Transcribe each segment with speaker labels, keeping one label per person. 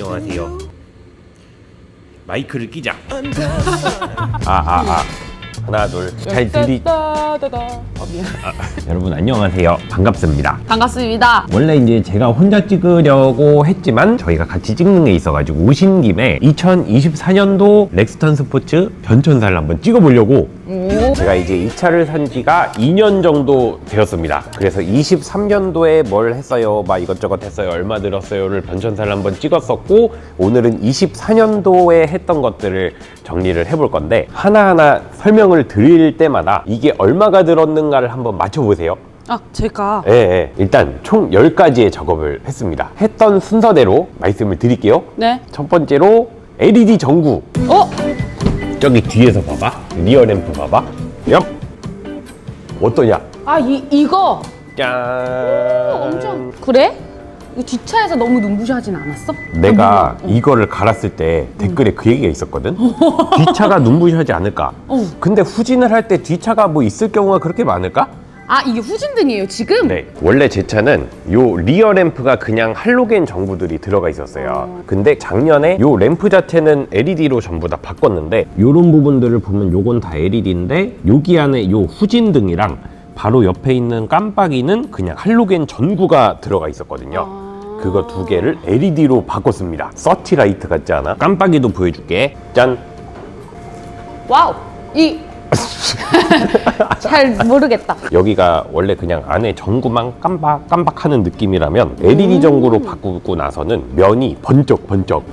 Speaker 1: 안녕하세요. 마이크를 끼자. 아, 아, 아. 하나, 둘. 잘 들리.
Speaker 2: 어, 미안.
Speaker 1: 여러분 안녕하세요. 반갑습니다.
Speaker 2: 반갑습니다.
Speaker 1: 원래 이제 제가 혼자 찍으려고 했지만 저희가 같이 찍는 게 있어가지고 오신 김에 2024년도 렉스턴 스포츠 변천사를 한번 찍어보려고
Speaker 2: 오.
Speaker 1: 제가 이제 이 차를 산 지가 2년 정도 되었습니다. 그래서 23년도에 뭘 했어요, 막 이것저것 했어요, 얼마 들었어요를 변천사를 한번 찍었었고 오늘은 24년도에 했던 것들을 정리를 해볼 건데 하나하나 설명을 드릴 때마다 이게 얼마가 들었는가를 한번 맞춰보세요.
Speaker 2: 아, 제가
Speaker 1: 예, 예. 일단 총 10가지의 작업을 했습니다. 했던 순서대로 말씀을 드릴게요.
Speaker 2: 네.
Speaker 1: 첫 번째로 LED 전구.
Speaker 2: 어?
Speaker 1: 저기 뒤에서 봐봐. 리어 램프 봐봐. 엽. 어떠냐?
Speaker 2: 아, 이 이거
Speaker 1: 짠.
Speaker 2: 엄청 그래? 이 뒷차에서 너무 눈부셔하진 않았어?
Speaker 1: 내가 이거를 갈았을 때 댓글에 그 얘기가 있었거든. 뒷차가 눈부셔하지 않을까?
Speaker 2: 어.
Speaker 1: 근데 후진을 할 때 뒷차가 뭐 있을 경우가 그렇게 많을까?
Speaker 2: 아, 이게 후진등이에요, 지금?
Speaker 1: 네. 원래 제 차는 요 리어 램프가 그냥 할로겐 전구들이 들어가 있었어요. 근데 작년에 요 램프 자체는 LED로 전부 다 바꿨는데 요런 부분들을 보면 요건 다 LED인데 여기 안에 요 후진등이랑 바로 옆에 있는 깜빡이는 그냥 할로겐 전구가 들어가 있었거든요.
Speaker 2: 아.
Speaker 1: 그거 두 개를 LED로 바꿨습니다. 서티라이트 같지 않아? 깜빡이도 보여줄게. 짠.
Speaker 2: 와우. 이 잘 모르겠다.
Speaker 1: 여기가 원래 그냥 안에 전구만 깜박 깜박하는 느낌이라면 LED 전구로 바꾸고 나서는 면이 번쩍 번쩍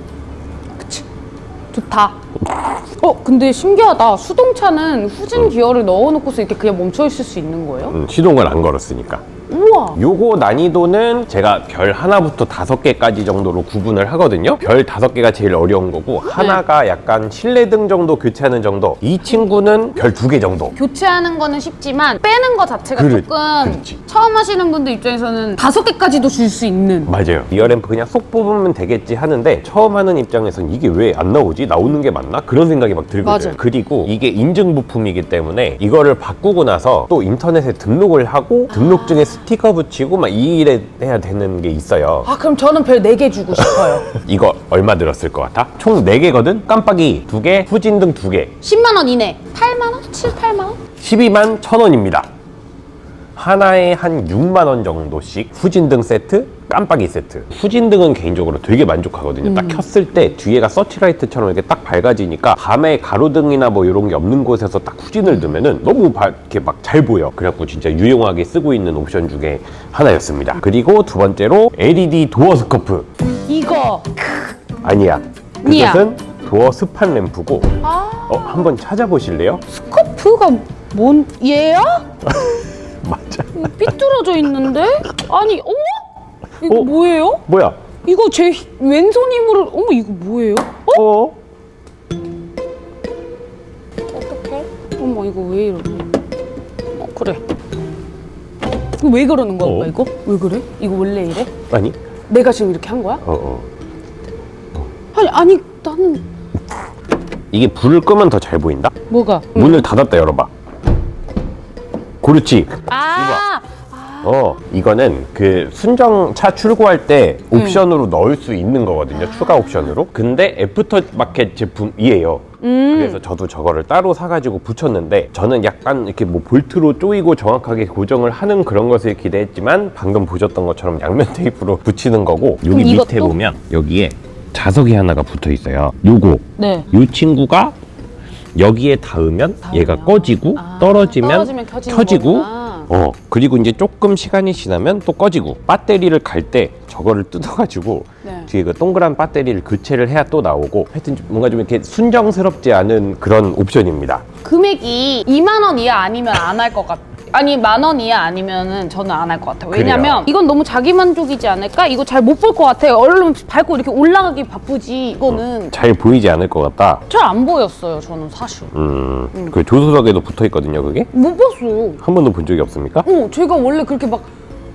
Speaker 2: 좋다. 어, 근데 신기하다. 수동차는 후진 기어를 넣어놓고서 이렇게 그냥 멈춰 있을 수 있는 거예요?
Speaker 1: 음, 시동을 안 걸었으니까
Speaker 2: 우와.
Speaker 1: 요거 난이도는 제가 별 하나부터 다섯 개까지 정도로 구분을 하거든요 별 다섯 개가 제일 어려운 거고 하나가 약간 실내등 정도 교체하는 정도 이 친구는 별 두 개 정도
Speaker 2: 교체하는 거는 쉽지만 빼는 거 자체가
Speaker 1: 그렇-
Speaker 2: 조금
Speaker 1: 그렇지.
Speaker 2: 처음 하시는 분들 입장에서는 다섯 개까지도 줄 수 있는
Speaker 1: 맞아요 리어램프 그냥 쏙 뽑으면 되겠지 하는데 처음 하는 입장에서는 이게 왜 안 나오지? 나오는 게 맞나? 그런 생각이 막 들거든요
Speaker 2: 맞아요.
Speaker 1: 그리고 이게 인증 부품이기 때문에 이거를 바꾸고 나서 또 인터넷에 등록을 하고 등록증에 스티커 붙이고 막 이 일에 해야 되는 게 있어요
Speaker 2: 아 그럼 저는 별네개 주고 싶어요
Speaker 1: 이거 얼마 들었을 것 같아? 총 4개거든? 깜빡이 2개, 후진등 2개
Speaker 2: 10만 원 이내 8만 원? 7, 8만 원?
Speaker 1: 12만 1,000원입니다 하나에 한 6만 원 정도씩 후진등 세트, 깜빡이 세트 후진 등은 개인적으로 되게 만족하거든요 딱 켰을 때 뒤에가 서치라이트처럼 이렇게 딱 밝아지니까 밤에 가로등이나 뭐 이런 게 없는 곳에서 딱 후진을 두면은 너무 바- 이렇게 막 잘 보여 그래갖고 진짜 유용하게 쓰고 있는 옵션 중에 하나였습니다 그리고 두 번째로 LED 도어 스커프
Speaker 2: 이거
Speaker 1: 아니야.
Speaker 2: 아니야.
Speaker 1: 그것은 도어 스판 램프고
Speaker 2: 아
Speaker 1: 어, 한번 찾아보실래요?
Speaker 2: 스코프가 뭔 얘야?
Speaker 1: 맞아.
Speaker 2: 삐뚤어져 있는데? 아니 어머? 이거
Speaker 1: 어?
Speaker 2: 뭐예요?
Speaker 1: 뭐야?
Speaker 2: 이거 제 히- 왼손 힘으로 어머 이거 뭐예요? 어?
Speaker 1: 어?
Speaker 2: 어떡해? 어머 이거 왜 이러지? 어 그래 이거 왜 그러는 거야
Speaker 1: 어?
Speaker 2: 오빠 이거? 왜 그래? 이거 원래 이래?
Speaker 1: 아니?
Speaker 2: 내가 지금 이렇게 한 거야?
Speaker 1: 어, 어.
Speaker 2: 아니 아니 나는
Speaker 1: 이게 불을 끄면 더 잘 보인다?
Speaker 2: 뭐가?
Speaker 1: 문을 닫았다 열어봐. 그렇지.
Speaker 2: 아
Speaker 1: 어, 이거는 그 순정차 출고할 때 옵션으로 넣을 수 있는 거거든요. 추가 옵션으로. 근데 애프터 마켓 제품이에요. 그래서 저도 저거를 따로 사가지고 붙였는데 저는 약간 이렇게 뭐 볼트로 조이고 정확하게 고정을 하는 그런 것을 기대했지만 방금 보셨던 것처럼 양면 테이프로 붙이는 거고 여기 밑에
Speaker 2: 이것도?
Speaker 1: 보면 여기에 자석이 하나가 붙어 있어요. 요거
Speaker 2: 네.
Speaker 1: 이 친구가 여기에 닿으면 얘가? 꺼지고
Speaker 2: 아,
Speaker 1: 떨어지면,
Speaker 2: 떨어지면 켜지는
Speaker 1: 켜지고
Speaker 2: 거구나.
Speaker 1: 어 그리고 이제 조금 시간이 지나면 또 꺼지고 배터리를 갈 때 저거를 뜯어가지고
Speaker 2: 네.
Speaker 1: 뒤에 그 동그란 배터리를 교체를 해야 또 나오고 하여튼 좀 뭔가 좀 이렇게 순정스럽지 않은 그런 옵션입니다
Speaker 2: 금액이 2만 원 이하 아니면 안 할 것 같아. 아니 만 원 이하 아니면은 저는 안 할 것 같아요. 왜냐면
Speaker 1: 그래요?
Speaker 2: 이건 너무 자기 만족이지 않을까? 이거 잘 못 볼 것 같아요. 얼른 밟고 이렇게 올라가기 바쁘지. 이거는
Speaker 1: 잘 보이지 않을 것 같다
Speaker 2: 잘 안 보였어요. 저는 사실
Speaker 1: 음, 그 조수석에도 붙어 있거든요 그게
Speaker 2: 못 봤어요.
Speaker 1: 한 번도 본 적이 없습니까?
Speaker 2: 어, 제가 원래 그렇게 막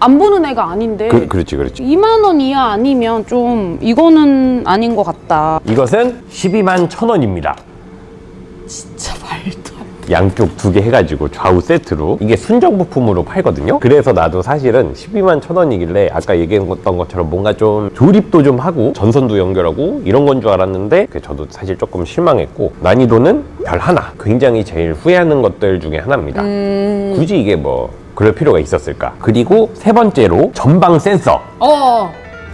Speaker 2: 안 보는 애가 아닌데
Speaker 1: 그, 그렇지 그렇지
Speaker 2: 2만 원 이하 아니면 좀 이거는 아닌 것 같다.
Speaker 1: 이것은 12만 1,000원입니다
Speaker 2: 진짜 말도 안 돼.
Speaker 1: 양쪽 두 개 해가지고 좌우 세트로 이게 순정 부품으로 팔거든요. 그래서 나도 사실은 12만 천 원이길래 아까 얘기했던 것처럼 뭔가 좀 조립도 좀 하고 전선도 연결하고 이런 건 줄 알았는데 그 저도 사실 조금 실망했고 난이도는 별 하나. 굉장히 제일 후회하는 것들 중에 하나입니다. 굳이 이게 뭐 그럴 필요가 있었을까? 그리고 세 번째로 전방 센서.
Speaker 2: 어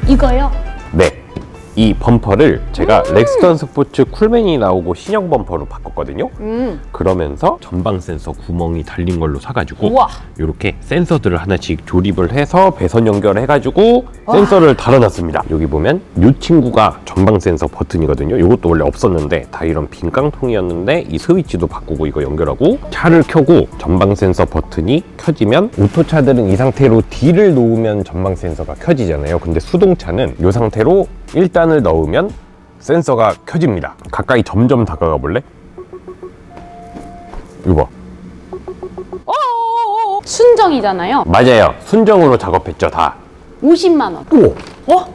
Speaker 2: 이거요?
Speaker 1: 네. 이 범퍼를 제가 렉스턴 스포츠 쿨맨이 나오고 신형 범퍼로 바꿨거든요.
Speaker 2: 음
Speaker 1: 그러면서 전방 센서 구멍이 달린 걸로 사가지고
Speaker 2: 우와.
Speaker 1: 이렇게 센서들을 하나씩 조립을 해서 배선 연결해가지고 센서를 달아놨습니다. 여기 보면 이 친구가 전방 센서 버튼이거든요. 이것도 원래 없었는데 다 이런 빈 깡통이었는데 이 스위치도 바꾸고 이거 연결하고 차를 켜고 전방 센서 버튼이 켜지면 오토차들은 이 상태로 D를 놓으면 전방 센서가 켜지잖아요. 근데 수동차는 이 상태로 1단 을 넣으면 센서가 켜집니다. 가까이 점점 다가가 볼래? 이거 봐.
Speaker 2: 어어어어 순정이잖아요.
Speaker 1: 맞아요. 순정으로 작업했죠, 다.
Speaker 2: 50만 원.
Speaker 1: 오!
Speaker 2: 어?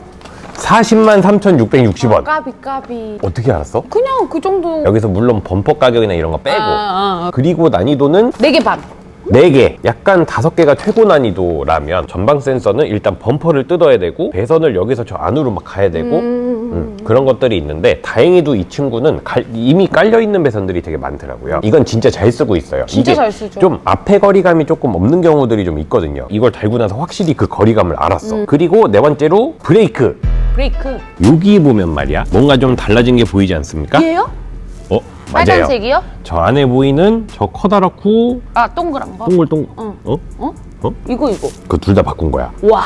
Speaker 1: 40만 3,660원.
Speaker 2: 까비 까비.
Speaker 1: 어떻게 알았어?
Speaker 2: 그냥 그 정도.
Speaker 1: 여기서 물론 범퍼 가격이나 이런 거 빼고.
Speaker 2: 아, 아, 아.
Speaker 1: 그리고 난이도는
Speaker 2: 네개 반.
Speaker 1: 4개. 약간 5개가 최고 난이도라면 전방 센서는 일단 범퍼를 뜯어야 되고 배선을 여기서 저 안으로 막 가야 되고 음, 그런 것들이 있는데 다행히도 이 친구는 갈- 이미 깔려 있는 배선들이 되게 많더라고요. 이건 진짜 잘 쓰고 있어요.
Speaker 2: 진짜
Speaker 1: 이게
Speaker 2: 잘 쓰죠.
Speaker 1: 좀 앞에 거리감이 조금 없는 경우들이 좀 있거든요. 이걸 달고 나서 확실히 그 거리감을 알았어.
Speaker 2: 음.
Speaker 1: 그리고 네 번째로 브레이크.
Speaker 2: 브레이크.
Speaker 1: 여기 보면 말이야 뭔가 좀 달라진 게 보이지 않습니까?
Speaker 2: 얘요?
Speaker 1: 어 맞아요.
Speaker 2: 빨간색이요?
Speaker 1: 저 안에 보이는 저 커다랗고
Speaker 2: 아 동그란 거.
Speaker 1: 동글동글
Speaker 2: 응.
Speaker 1: 어?
Speaker 2: 어?
Speaker 1: 어?
Speaker 2: 이거 이거.
Speaker 1: 그 둘 다 바꾼 거야.
Speaker 2: 와.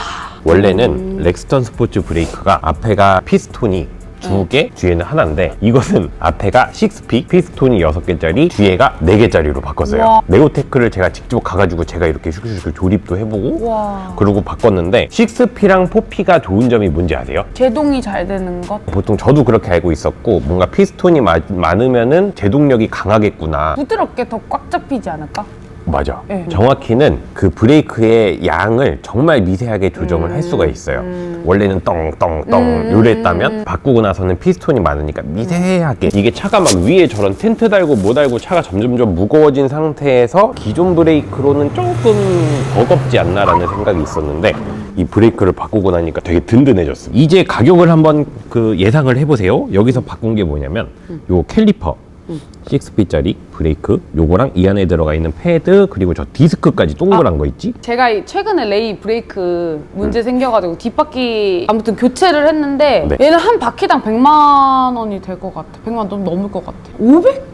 Speaker 1: 원래는 렉스턴 스포츠 브레이크가 앞에가 피스톤이 두 개, 뒤에는 하나인데 이것은 앞에가 6픽, 피스톤이 6개짜리, 뒤에가 4개짜리로 바꿨어요.
Speaker 2: 우와.
Speaker 1: 네오테크를 제가 직접 가가지고 제가 이렇게 슉슉슉 조립도 해보고
Speaker 2: 와.
Speaker 1: 그러고 바꿨는데 6P랑 4P가 좋은 점이 뭔지 아세요?
Speaker 2: 제동이 잘 되는 것.
Speaker 1: 보통 저도 그렇게 알고 있었고 뭔가 피스톤이 마- 많으면은 제동력이 강하겠구나
Speaker 2: 부드럽게 더 꽉 잡히지 않을까?
Speaker 1: 맞아.
Speaker 2: 네.
Speaker 1: 정확히는 그 브레이크의 양을 정말 미세하게 조정을 할 수가 있어요. 원래는 떵떵떵
Speaker 2: 음.
Speaker 1: 요랬다면 바꾸고 나서는 피스톤이 많으니까 미세하게 이게 차가 막 위에 저런 텐트 달고 뭐 달고 차가 점점점 무거워진 상태에서 기존 브레이크로는 조금 버겁지 않나라는 생각이 있었는데 이 브레이크를 바꾸고 나니까 되게 든든해졌어. 이제 가격을 한번 그 예상을 해보세요. 여기서 바꾼 게 뭐냐면 요 캘리퍼 6P짜리 브레이크 요거랑 이 안에 들어가 있는 패드 그리고 저 디스크까지 동그란 거 있지?
Speaker 2: 제가 이- 최근에 레이 브레이크 문제 생겨가지고 뒷바퀴 아무튼 교체를 했는데
Speaker 1: 네.
Speaker 2: 얘는 한 바퀴당 100만 원이 될 것 같아. 100만 원좀 넘을 것 같아. 500?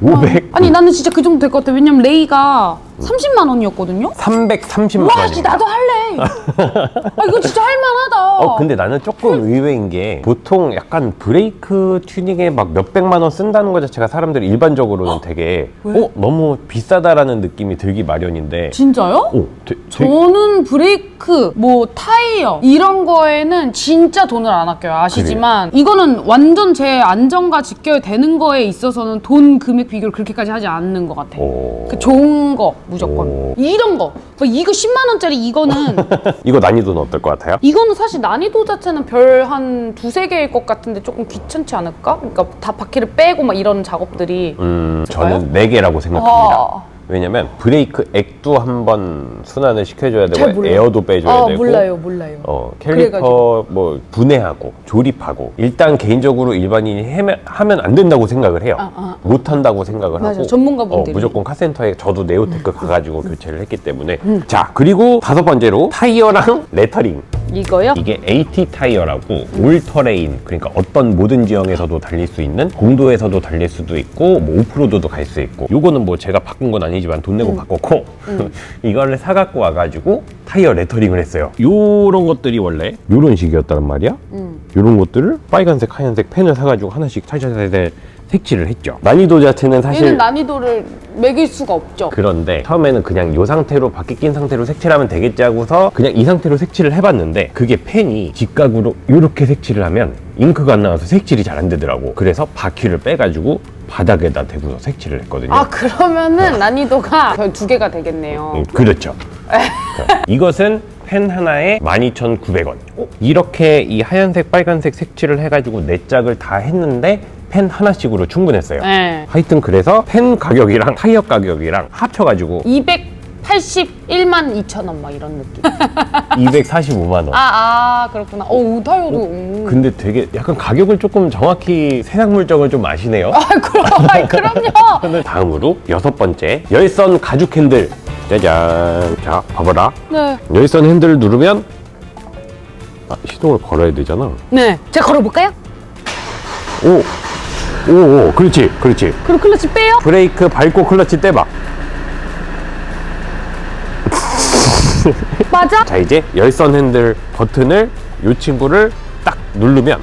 Speaker 1: 500?
Speaker 2: 아니 나는 진짜 그 정도 될 것 같아. 왜냐면 레이가 30만 원이었거든요.
Speaker 1: 330만
Speaker 2: 와, 씨,
Speaker 1: 원입니다.
Speaker 2: 나도 할래. 아 이거 진짜 할만하다.
Speaker 1: 어 근데 나는 조금 의외인 게 보통 약간 브레이크 튜닝에 막 몇백만 원 쓴다는 것 자체가 사람들이 일반적으로는 되게
Speaker 2: 왜?
Speaker 1: 어 너무 비싸다라는 느낌이 들기 마련인데
Speaker 2: 진짜요?
Speaker 1: 오, 되, 되,
Speaker 2: 저는 브레이크, 뭐 타이어 이런 거에는 진짜 돈을 안 아껴요. 아시지만 이거는 완전 제 안전과 직결 되는 거에 있어서는 돈 금액 비교를 그렇게까지 하지 않는 것 같아요.
Speaker 1: 오.
Speaker 2: 그 좋은 거 무조건
Speaker 1: 오.
Speaker 2: 이런 거. 뭐 이거 10만 원짜리 이거는
Speaker 1: 이거 난이도는 어떨 것 같아요?
Speaker 2: 이거는 사실 난이도 자체는 별 한 두세 개일 것 같은데 조금 귀찮지 않을까? 그러니까 다 바퀴를 빼고 막 이런 작업들이
Speaker 1: 음? 저는 네 개라고 생각합니다.
Speaker 2: 아.
Speaker 1: 왜냐면 브레이크 액도 한번 순환을 시켜줘야
Speaker 2: 잘
Speaker 1: 되고. 에어도 빼줘야
Speaker 2: 아,
Speaker 1: 되고
Speaker 2: 몰라요, 몰라요.
Speaker 1: 어. 캘리퍼 뭐 분해하고 조립하고 일단 개인적으로 일반인이 해면, 하면 안 된다고 생각을 해요.
Speaker 2: 아, 아.
Speaker 1: 못 한다고 생각을
Speaker 2: 맞아요.
Speaker 1: 하고
Speaker 2: 전문가분들이. 음.
Speaker 1: 어, 무조건 카센터에 저도 네오테크 가가지고 교체를 했기 때문에 자 그리고 다섯 번째로 타이어랑 레터링
Speaker 2: 이거요?
Speaker 1: 이게 AT 타이어라고 올터레인 그러니까 어떤 모든 지형에서도 달릴 수 있는 공도에서도 달릴 수도 있고 뭐 오프로드도 갈 수 있고 요거는 뭐 제가 바꾼 건 아니 지만 돈 내고 바꿨고 이거를 사갖고 와가지고 타이어 레터링을 했어요. 요런 것들이 원래 요런 식이었단 말이야? 요런 것들을 빨간색 하얀색 펜을 사가지고 하나씩 살살살살 색칠을 했죠. 난이도 자체는 사실
Speaker 2: 얘는 난이도를 매길 수가 없죠.
Speaker 1: 그런데 처음에는 그냥 이 상태로 바퀴 낀 상태로 색칠하면 되겠지 하고서 그냥 이 상태로 색칠을 해봤는데 그게 펜이 직각으로 이렇게 색칠을 하면 잉크가 안 나와서 색칠이 잘 안 되더라고. 그래서 바퀴를 빼가지고 바닥에다 대고서 색칠을 했거든요.
Speaker 2: 아 그러면은 난이도가 거의 두 개가 되겠네요.
Speaker 1: 음, 그렇죠. 이것은 펜 하나에 12,900원. 이렇게 이 하얀색 빨간색 색칠을 해가지고 네 짝을 다 했는데 펜 하나씩으로 충분했어요.
Speaker 2: 네.
Speaker 1: 하여튼 그래서 펜 가격이랑 타이어 가격이랑 합쳐가지고
Speaker 2: 281만 2천 원 막 이런 느낌.
Speaker 1: 245만 원.
Speaker 2: 아, 아 그렇구나. 어, 우타요도. 음.
Speaker 1: 근데 되게 약간 가격을 조금 정확히 세상 물정을 좀 아시네요.
Speaker 2: 아, 그럼, 아이, 그럼요.
Speaker 1: 다음으로 여섯 번째 열선 가죽 핸들 짜잔 자 봐봐라
Speaker 2: 네.
Speaker 1: 열선 핸들을 누르면 아, 시동을 걸어야 되잖아
Speaker 2: 네. 제가 걸어볼까요?
Speaker 1: 오 오 오 그렇지 그렇지
Speaker 2: 그리고 클러치 빼요?
Speaker 1: 브레이크 밟고 클러치 떼봐
Speaker 2: 맞아?
Speaker 1: 자 이제 열선 핸들 버튼을 이 친구를 딱 누르면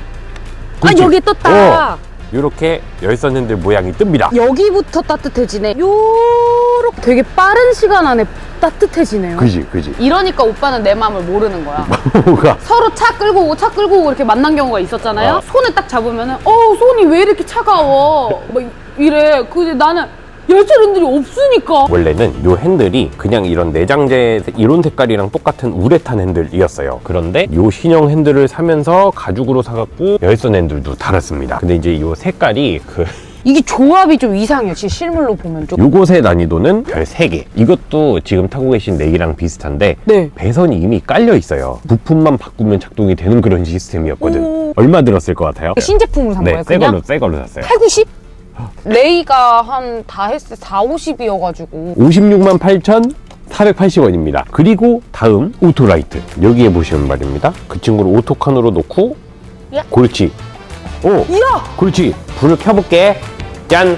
Speaker 1: 그렇지?
Speaker 2: 여기 떴다.
Speaker 1: 이렇게 열선 핸들 모양이 뜹니다
Speaker 2: 여기부터 따뜻해지네. 요렇게 되게 빠른 시간 안에 따뜻해지네요.
Speaker 1: 그지 그지
Speaker 2: 이러니까 오빠는 내 마음을 모르는 거야.
Speaker 1: 뭐가
Speaker 2: 서로 차 끌고 오고 차 끌고 오고 이렇게 만난 경우가 있었잖아요.
Speaker 1: 어.
Speaker 2: 손을 딱 잡으면은 어 손이 왜 이렇게 차가워? 막 이래. 근데 나는 열차 핸들이 없으니까.
Speaker 1: 원래는 요 핸들이 그냥 이런 내장재 이론 색깔이랑 똑같은 우레탄 핸들이었어요. 그런데 요 신형 핸들을 사면서 가죽으로 사갖고 열선 핸들도 달았습니다. 근데 이제 요 색깔이 그
Speaker 2: 이게 조합이 좀 이상해요. 지금 실물로 보면 좀.
Speaker 1: 요것의 난이도는 별 3개. 이것도 지금 타고 계신 넥이랑 비슷한데
Speaker 2: 네.
Speaker 1: 배선이 이미 깔려 있어요. 부품만 바꾸면 작동이 되는 그런 시스템이었거든.
Speaker 2: 오.
Speaker 1: 얼마 들었을 것 같아요?
Speaker 2: 신제품으로 산
Speaker 1: 네,
Speaker 2: 거예요,
Speaker 1: 새
Speaker 2: 그냥?
Speaker 1: 걸로 새 걸로 샀어요.
Speaker 2: 8, 90? 레이가 한 다 했을 때 4, 50이어가지고
Speaker 1: 56만 8천 480원입니다. 그리고 다음 오토라이트 여기에 보시면 말입니다. 그 친구를 오토칸으로 놓고
Speaker 2: 야.
Speaker 1: 그렇지. 오,
Speaker 2: 이야!
Speaker 1: 그렇지. 불을 켜볼게. 짠.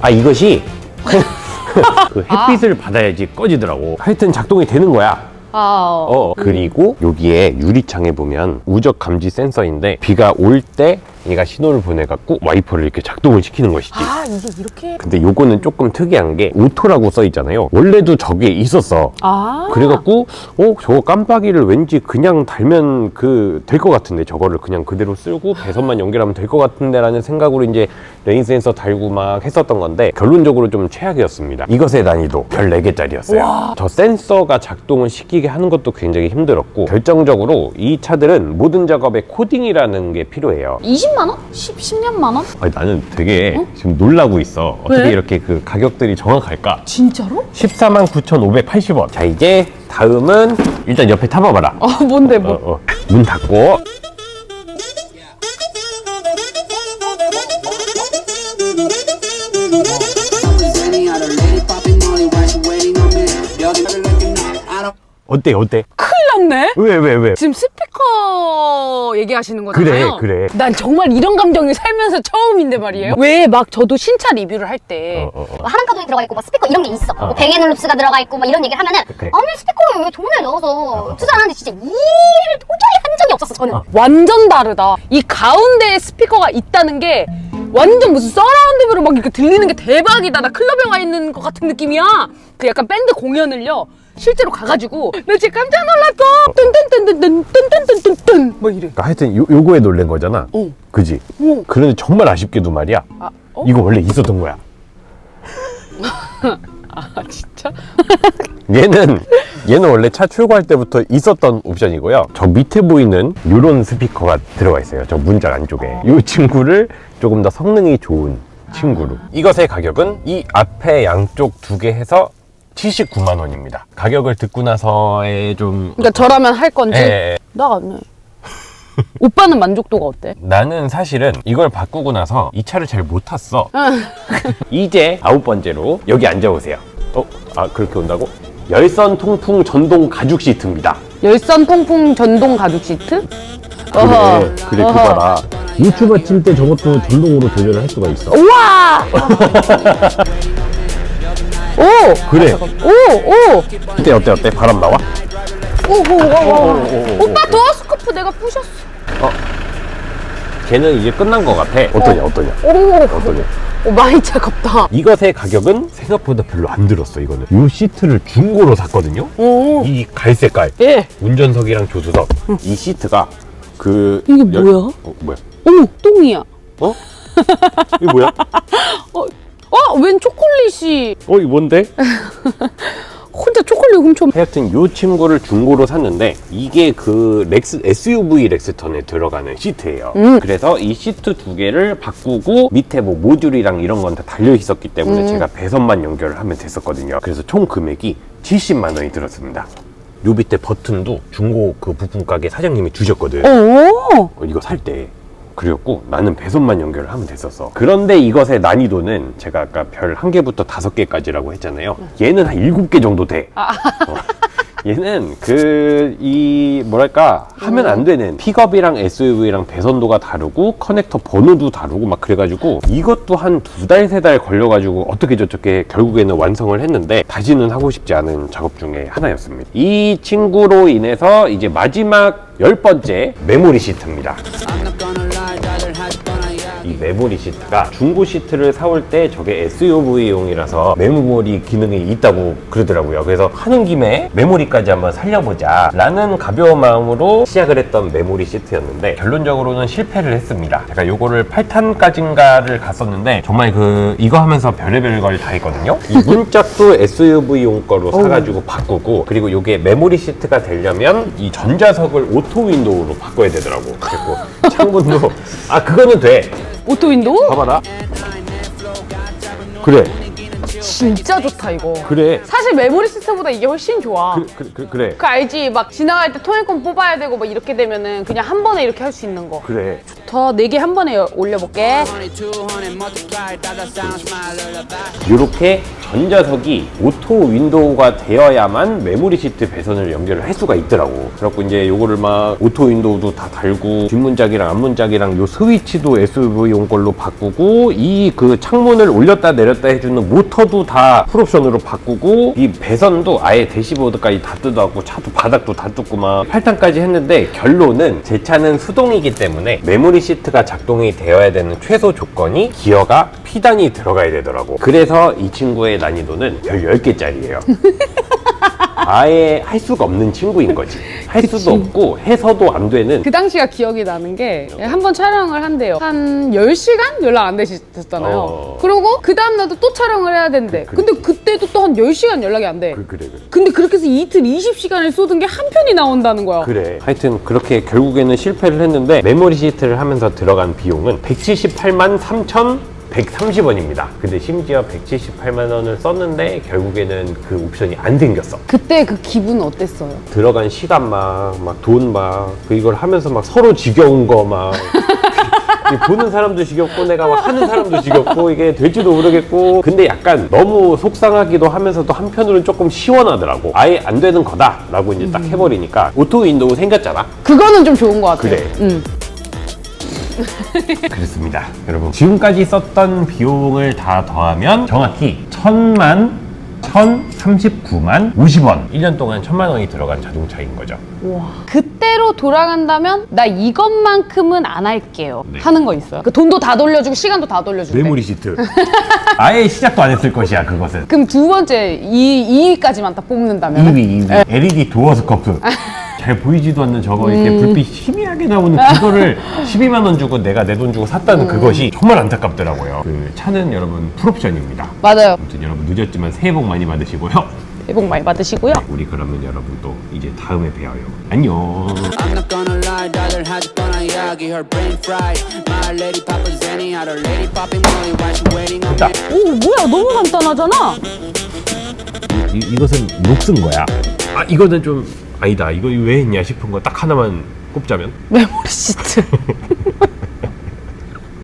Speaker 1: 아 이것이 그 햇빛을 받아야지 꺼지더라고. 하여튼 작동이 되는 거야.
Speaker 2: 아,
Speaker 1: 어. 그리고 여기에 유리창에 보면 우적 감지 센서인데 비가 올 때 얘가 신호를 보내갖고 와이퍼를 이렇게 작동을 시키는 것이지.
Speaker 2: 아 이게 이렇게
Speaker 1: 근데 요거는 조금 특이한 게 오토라고 써 있잖아요. 원래도 저게 있었어.
Speaker 2: 아
Speaker 1: 그래갖고 어 저거 깜빡이를 왠지 그냥 달면 그 될 것 같은데 저거를 그냥 그대로 쓰고 배선만 연결하면 될 것 같은데라는 생각으로 이제 레인 센서 달고 막 했었던 건데 결론적으로 좀 최악이었습니다. 이것의 난이도 별 4개짜리였어요. 저 센서가 작동을 시키게 하는 것도 굉장히 힘들었고 결정적으로 이 차들은 모든 작업에 코딩이라는 게 필요해요.
Speaker 2: 20만 원? 10, 10년만 원?
Speaker 1: 아니, 나는 되게 지금 놀라고 있어. 어떻게
Speaker 2: 왜?
Speaker 1: 이렇게 그 가격들이 정확할까?
Speaker 2: 진짜로?
Speaker 1: 14만 9,580원. 자, 이제 다음은 일단 옆에 타봐봐라. 어,
Speaker 2: 아 뭔데 뭐?
Speaker 1: 어. 문 닫고. 어때, 어때?
Speaker 2: 났네?
Speaker 1: 왜, 왜, 왜?
Speaker 2: 지금 스피커 얘기하시는 거잖아요.
Speaker 1: 그래, 그래.
Speaker 2: 난 정말 이런 감정이 살면서 처음인데 말이에요. 왜 막 저도 신차 리뷰를 할 때
Speaker 1: 어, 어, 어.
Speaker 3: 뭐 하나카동이 들어가 있고 뭐 스피커 이런 게 있어. 뭐 뱅앤올룹스가 들어가 있고 뭐 이런 얘기를 하면은
Speaker 1: 그래.
Speaker 3: 아니 스피커를 왜 돈을 넣어서 투자하는데 진짜 이해를 도저히 한 적이 없었어 저는.
Speaker 2: 완전 다르다. 이 가운데에 스피커가 있다는 게 완전 무슨 서라운드뷰로 막 이렇게 들리는 게 대박이다. 나 클럽에 와 있는 것 같은 느낌이야. 그 약간 밴드 공연을요. 실제로 가가지고 나 진짜 깜짝 놀랐어. 뜬뜬뜬뜬뜬뜬뜬뜬뜬 뭐 이래.
Speaker 1: 그러니까 하여튼 요, 요거에 놀란 거잖아.
Speaker 2: 어.
Speaker 1: 그지?
Speaker 2: 어.
Speaker 1: 그런데 정말 아쉽게도 말이야.
Speaker 2: 아, 어?
Speaker 1: 이거 원래 있었던 거야.
Speaker 2: 아 진짜?
Speaker 1: 얘는 얘는 원래 차 출고할 때부터 있었던 옵션이고요. 저 밑에 보이는 요런 스피커가 들어가 있어요. 저 문짝 안쪽에. 이 친구를 조금 더 성능이 좋은 친구로. 이것의 가격은 이 앞에 양쪽 두 개 해서 79만 원입니다. 가격을 듣고 나서의 좀
Speaker 2: 그러니까 저라면 할 건지
Speaker 1: 예,
Speaker 2: 나 안 해. 오빠는 만족도가 어때?
Speaker 1: 나는 사실은 이걸 바꾸고 나서 이 차를 잘 못 탔어. 이제 아홉 번째로 여기 앉아보세요. 어? 아 그렇게 온다고? 열선 통풍 전동 가죽 시트입니다.
Speaker 2: 열선 통풍 전동 가죽 시트? 어허.
Speaker 1: 그래, 그래,
Speaker 2: 어허.
Speaker 1: 그거라. 유튜버 칠 때 저것도 전동으로 조절을 할 수가 있어.
Speaker 2: 우와! 오!
Speaker 1: 그래.
Speaker 2: 오! 오!
Speaker 1: 어때, 어때, 어때? 바람 나와?
Speaker 2: 오! 오! 오! 오!
Speaker 1: 오, 오, 오,
Speaker 2: 오빠 도어 스코프 내가 부셨어.
Speaker 1: 걔는 이제 끝난 것 같아. 어떠냐, 어떠냐?
Speaker 2: 오!
Speaker 1: 어떠냐?
Speaker 2: 오, 많이 차갑다.
Speaker 1: 이것의 가격은 생각보다 별로 안 들었어, 이거는. 이 시트를 중고로 샀거든요?
Speaker 2: 오!
Speaker 1: 이 갈색깔.
Speaker 2: 예.
Speaker 1: 운전석이랑 조수석. 이 시트가 그.
Speaker 2: 이게
Speaker 1: 열-
Speaker 2: 뭐야?
Speaker 1: 어, 뭐야?
Speaker 2: 어머, 똥이야.
Speaker 1: 어? 이게 뭐야?
Speaker 2: 어, 웬 초콜릿이
Speaker 1: 어, 이게 뭔데?
Speaker 2: 혼자 초콜릿 훔쳐.
Speaker 1: 하여튼 이 친구를 중고로 샀는데 이게 그 렉스 SUV 렉스턴에 들어가는 시트예요. 그래서 이 시트 두 개를 바꾸고 밑에 뭐 모듈이랑 이런 건 다 달려 있었기 때문에 제가 배선만 연결을 하면 됐었거든요. 그래서 총 금액이 70만 원이 들었습니다. 요 밑에 버튼도 중고 그 부품 가게 사장님이 주셨거든.
Speaker 2: 오.
Speaker 1: 어, 이거 살 때. 그리고 나는 배선만 연결을 하면 됐었어. 그런데 이것의 난이도는 제가 아까 별 한 개부터 다섯 개까지라고 했잖아요. 얘는 한 일곱 개 정도 돼. 어, 얘는 그, 이, 뭐랄까, 하면 안 되는 픽업이랑 SUV랑 배선도가 다르고 커넥터 번호도 다르고 막 그래가지고 이것도 한 두 달, 세 달 걸려가지고 어떻게 저렇게 결국에는 완성을 했는데 다시는 하고 싶지 않은 작업 중에 하나였습니다. 이 친구로 인해서 이제 마지막 열 번째 메모리 시트입니다. 메모리 시트가 중고 시트를 사올 때 저게 SUV용이라서 메모리 기능이 있다고 그러더라고요. 그래서 하는 김에 메모리까지 한번 살려보자 라는 가벼운 마음으로 시작을 했던 메모리 시트였는데 결론적으로는 실패를 했습니다. 제가 요거를 8탄까지인가를 갔었는데 정말 그 이거 하면서 별의별 걸 다 했거든요. 이 문짝도 SUV용 거로 사가지고 바꾸고 그리고 요게 메모리 시트가 되려면 이 전자석을 오토 윈도우로 바꿔야 되더라고. 그리고 창문도 아 그거는 돼.
Speaker 2: 오토 윈도우?
Speaker 1: 봐봐라. 그래,
Speaker 2: 진짜 좋다 이거.
Speaker 1: 그래,
Speaker 2: 사실 메모리 시스템보다 이게 훨씬 좋아.
Speaker 1: 그, 그, 그, 그래,
Speaker 2: 그 알지? 막 지나갈 때 토익권 뽑아야 되고 막 이렇게 되면은 그냥 한 번에 이렇게 할 수 있는 거.
Speaker 1: 그래.
Speaker 2: 더 네 개 한 번에 올려볼게.
Speaker 4: 2200 multiply 다가 sound smile lullaby
Speaker 1: 이렇게 전자석이 오토 윈도우가 되어야만 메모리 시트 배선을 연결을 할 수가 있더라고. 그래갖고 이제 요거를 막 오토 윈도우도 다 달고 뒷문짝이랑 앞문짝이랑 요 스위치도 SUV용 걸로 바꾸고 이 그 창문을 올렸다 내렸다 해주는 모터 도다 풀옵션으로 바꾸고 이 배선도 아예 대시보드까지 다 뜯어갖고 차도 바닥도 다 뜯고 막 8탄까지 했는데 결론은 제 차는 수동이기 때문에 메모리 시트가 작동이 되어야 되는 최소 조건이 기어가 피단이 들어가야 되더라고. 그래서 이 친구의 난이도는 별 10개짜리예요. 아예 할 수가 없는 친구인 거지. 할 수도 없고 해서도 안 되는
Speaker 2: 그 당시가 기억이 나는 게 한 번 촬영을 한대요. 한 10시간 연락 안 되셨잖아요.
Speaker 1: 어.
Speaker 2: 그리고 그 다음 날도 또 촬영을 해야 된대.
Speaker 1: 그-
Speaker 2: 근데 그때도 또 한 10시간 연락이 안 돼.
Speaker 1: 그, 그래 그래.
Speaker 2: 근데 그렇게 해서 이틀 20시간을 쏟은 게 한 편이 나온다는 거야.
Speaker 1: 그래. 하여튼 그렇게 결국에는 실패를 했는데 메모리 시트를 하면서 들어간 비용은 178만 3,130원입니다. 근데 심지어 178만 원을 썼는데 결국에는 그 옵션이 안 생겼어.
Speaker 2: 그때 그 기분은 어땠어요?
Speaker 1: 들어간 시간 막, 막 돈 막, 그 이걸 하면서 막 서로 지겨운 거 막. 이 보는 사람도 지겹고 내가 막 하는 사람도 지겹고 이게 될지도 모르겠고 근데 약간 너무 속상하기도 하면서도 한편으로는 조금 시원하더라고 아예 안 되는 거다라고 이제 딱 해버리니까 오토 윈도우 생겼잖아
Speaker 2: 그거는 좀 좋은 것 같아요.
Speaker 1: 그래.
Speaker 2: 응.
Speaker 1: 그렇습니다 여러분 지금까지 썼던 비용을 다 더하면 정확히 천만 1039만 50원 1년 동안 천만 원이 들어간 자동차인 거죠
Speaker 2: 와. 그때로 돌아간다면 나 이것만큼은 안 할게요.
Speaker 1: 네.
Speaker 2: 하는 거 있어요. 그 돈도 다 돌려주고 시간도 다 돌려주고.
Speaker 1: 메모리 시트 아예 시작도 안 했을 것이야 그것은
Speaker 2: 그럼 두 번째 이 2위까지만 딱 뽑는다면
Speaker 1: 2위, 2위. LED 도어 스커프. 잘 보이지도 않는 저거 이렇게 불빛 희미하게 나오는 그거를 12만 원 주고 내가 내 돈 주고 샀다는 그것이 정말 안타깝더라고요. 그 차는 여러분 풀옵션입니다.
Speaker 2: 맞아요.
Speaker 1: 아무튼 여러분 늦었지만 새해 복 많이 받으시고요.
Speaker 2: 새해 복 많이 받으시고요.
Speaker 1: 우리 그러면 여러분 또 이제 다음에 뵈어요. 안녕.
Speaker 4: I'm not gonna lie 다들 하던 이야기 her brain fried my lady papa Zenny had her lady popping molly while she waiting on
Speaker 1: 됐다.
Speaker 4: me
Speaker 2: 오 뭐야 너무 간단하잖아.
Speaker 1: 이, 이것은 녹슨 거야. 아 이거는 좀 아니다. 이거 왜 했냐 싶은 거 딱 하나만 꼽자면
Speaker 2: 메모리 시트.